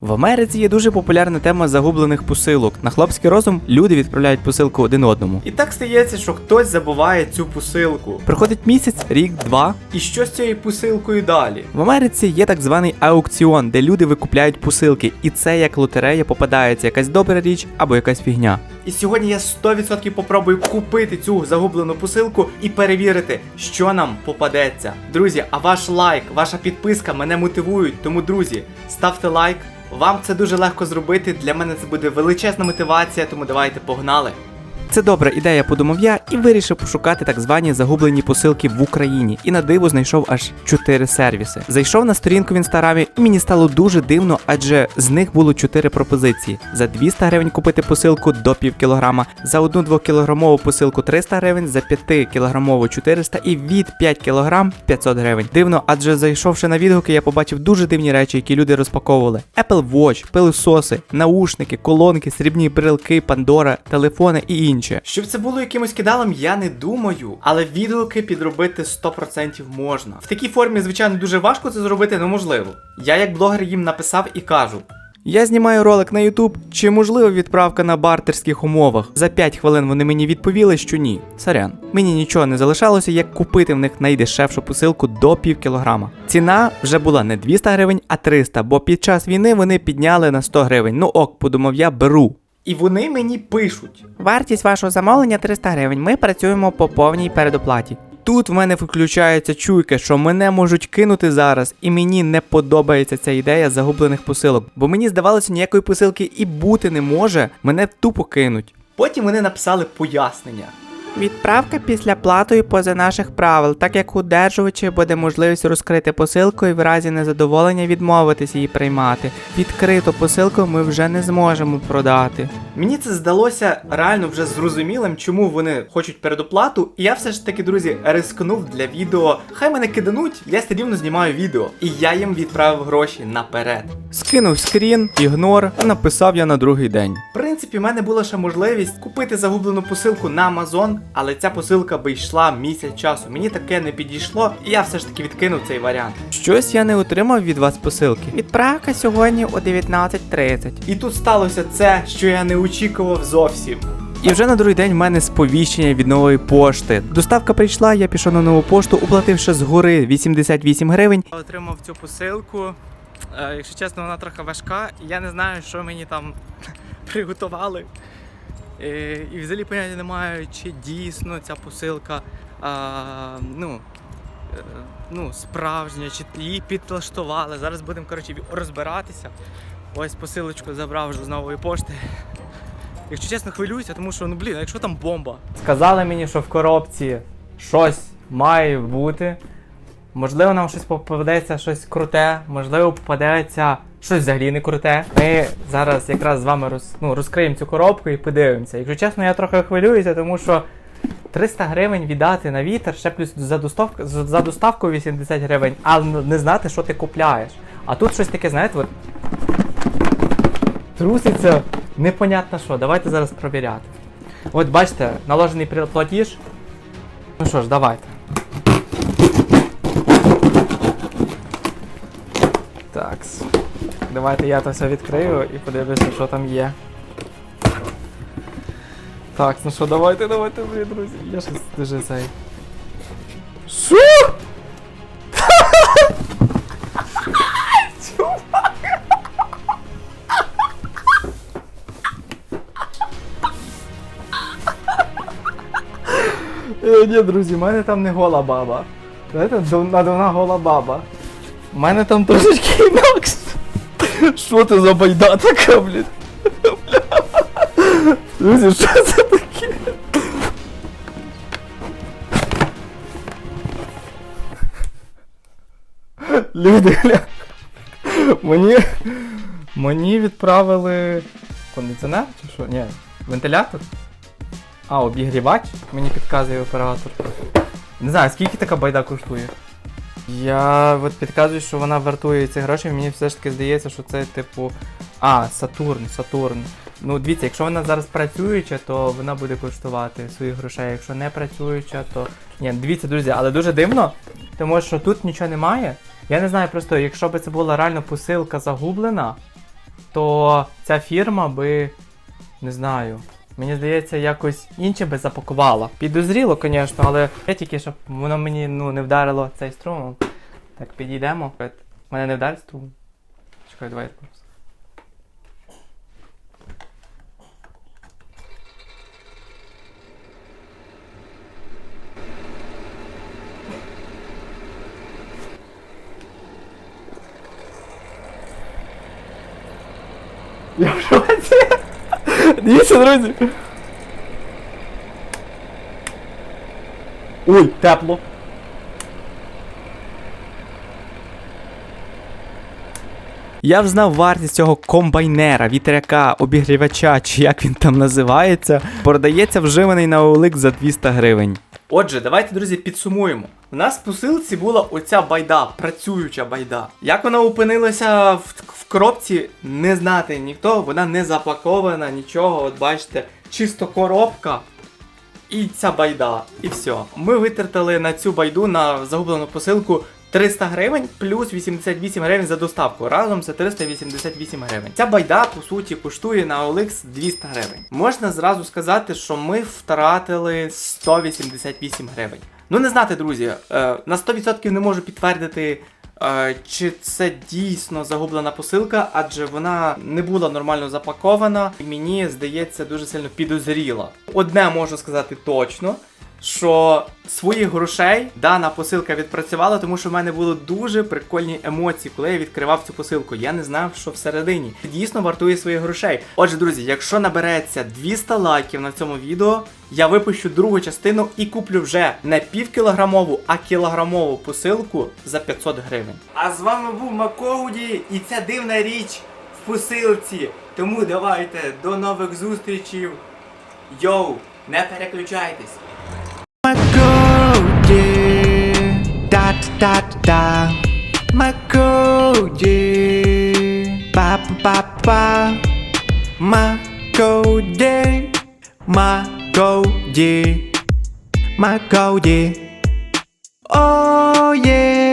В Америці є дуже популярна тема загублених посилок. На хлопський розум люди відправляють посилку один одному. І так стається, що хтось забуває цю посилку. Проходить місяць, рік, два. І що з цією посилкою далі? В Америці є так званий аукціон, де люди викупляють посилки, і це як лотерея попадається якась добра річ або якась фігня. І сьогодні я 100% попробую купити цю загублену посилку і перевірити, що нам попадеться. Друзі, а ваш лайк, ваша підписка мене мотивують. Тому, друзі, ставте лайк. Вам це дуже легко зробити. Для мене це буде величезна мотивація, тому давайте погнали. Це добра ідея, подумав я, і вирішив пошукати так звані загублені посилки в Україні. І на диво знайшов аж 4 сервіси. Зайшов на сторінку в інстаграмі, і мені стало дуже дивно, адже з них було 4 пропозиції: за 200 гривень купити посилку до пів кілограма, за одну 2 кілограмову посилку 300 гривень, за 5 кілограмову 400 і від 5 кілограм 500 гривень. Дивно, адже зайшовши на відгуки, я побачив дуже дивні речі, які люди розпаковували: Apple Watch, пилососи, наушники, колонки, срібні брелки, Пандора, телефони і інше. Щоб це було якимось кидалом, я не думаю, але відгуки підробити 100% можна. В такій формі, звичайно, дуже важко це зробити, але можливо. Я як блогер їм написав і кажу. Я знімаю ролик на YouTube, чи можлива відправка на бартерських умовах. За 5 хвилин вони мені відповіли, що ні. Сорян. Мені нічого не залишалося, як купити в них найдешевшу посилку до пів кілограма. Ціна вже була не 200 гривень, а 300, бо під час війни вони підняли на 100 гривень. Ну ок, подумав я, беру. І вони мені пишуть: вартість вашого замовлення 300 гривень. Ми працюємо по повній передоплаті. Тут в мене включається чуйка, що мене можуть кинути зараз, і мені не подобається ця ідея загублених посилок, бо мені здавалося, ніякої посилки і бути не може, мене тупо кинуть. Потім вони написали пояснення. Відправка після платою поза наших правил, так як у одержувача буде можливість розкрити посилку і в разі незадоволення відмовитись її приймати. Відкриту посилку ми вже не зможемо продати. Мені це здалося реально вже зрозумілим, чому вони хочуть передоплату. І я все ж таки, друзі, рискнув для відео. Хай мене кидануть, я все рівно знімаю відео. І я їм відправив гроші наперед. Скинув скрін, ігнор, а написав я на другий день. В принципі, в мене була ще можливість купити загублену посилку на Amazon, але ця посилка би йшла місяць часу. Мені таке не підійшло, і я все ж таки відкинув цей варіант. Щось я не отримав від вас посилки. Відправка сьогодні о 19.30. І тут сталося це, що я не очікував зовсім. І вже на другий день в мене сповіщення від нової пошти. Доставка прийшла, я пішов на нову пошту, уплативши згори 88 гривень. Отримав цю посилку. Е, Якщо чесно, вона трохи важка. Я не знаю, що мені там приготували. Е, І взагалі поняття немає, чи дійсно ця посилка а, ну, е, ну, справжня, чи її підлаштували. Зараз будемо коротше, розбиратися. Ось посилочку забрав вже з нової пошти. Якщо чесно, хвилююся, тому що, ну блін, якщо там бомба. Сказали мені, що в коробці щось має бути. Можливо, нам щось попадеться щось круте, можливо, попадеться щось взагалі не круте. Ми зараз якраз з вами роз, ну, розкриємо цю коробку і подивимося. Якщо чесно, я трохи хвилююся, тому що 300 гривень віддати на вітер, ще плюс за доставку, за доставку 80 гривень, а не знати, що ти купляєш. А тут щось таке, знаєте, от труситься непонятно що. Давайте зараз провіряти. От бачите, наложений платіж. Ну що ж, давайте. Так. Давайте я то все відкрию і подивлюся, що там є. Так, ну що, давайте, давайте, блін, друзі. Я щось дуже цей. Що? Чувак! Е, Ні, друзі, в мене там не гола баба. Знаєте, надувна гола баба. У мене там трошечки інакше. Що це за байда така, блін? Друзі, що це таке? Люди, гля. Мені. Мені відправили кондиціонер чи що? Ні, вентилятор. А, обігрівач, мені підказує оператор. Не знаю, скільки така байда коштує. Я от підказую, що вона вартує ці гроші, мені все ж таки здається, що це типу. А, Сатурн, Сатурн. Ну, дивіться, якщо вона зараз працююча, то вона буде коштувати своїх грошей. Якщо не працююча, то. Ні, дивіться, друзі, але дуже дивно, тому що тут нічого немає. Я не знаю просто, якщо б це була реально посилка загублена, то ця фірма би не знаю. Мені здається, якось інше би запакувала. Підозріло, звісно, але я тільки, щоб воно мені ну, не вдарило цей струм. Так, підійдемо. Мене не вдарить струм. Чекай, давай. просто. Я в шоці. Дивіться, друзі. Ой, тепло. Я взнав вартість цього комбайнера, вітряка, обігрівача, чи як він там називається. Продається вживаний на OLX за 200 гривень. Отже, давайте, друзі, підсумуємо. У нас посилці була оця байда, працююча байда. Як вона опинилася в, в коробці, не знати ніхто, вона не запакована, нічого. От бачите, чисто коробка. І ця байда, і все. Ми витратили на цю байду на загублену посилку 300 гривень плюс 88 гривень за доставку. Разом це 388 гривень. Ця байда, по суті, коштує на OLX 200 гривень. Можна зразу сказати, що ми втратили 188 гривень. Ну не знати, друзі, е, на 100% не можу підтвердити. е, Чи це дійсно загублена посилка, адже вона не була нормально запакована, і мені здається дуже сильно підозріла. Одне можу сказати точно, що своїх грошей дана посилка відпрацювала, тому що в мене були дуже прикольні емоції, коли я відкривав цю посилку. Я не знав, що всередині дійсно вартує своїх грошей. Отже, друзі, якщо набереться 200 лайків на цьому відео, я випущу другу частину і куплю вже не півкілограмову, а кілограмову посилку за 500 гривень. А з вами був Макоуді і ця дивна річ в посилці. Тому давайте до нових зустрічей. Йоу, не переключайтесь. Та-та-та-та, Макоуді, па-па-па-па, Макоуді, Макоуді, Макоуді, о, є.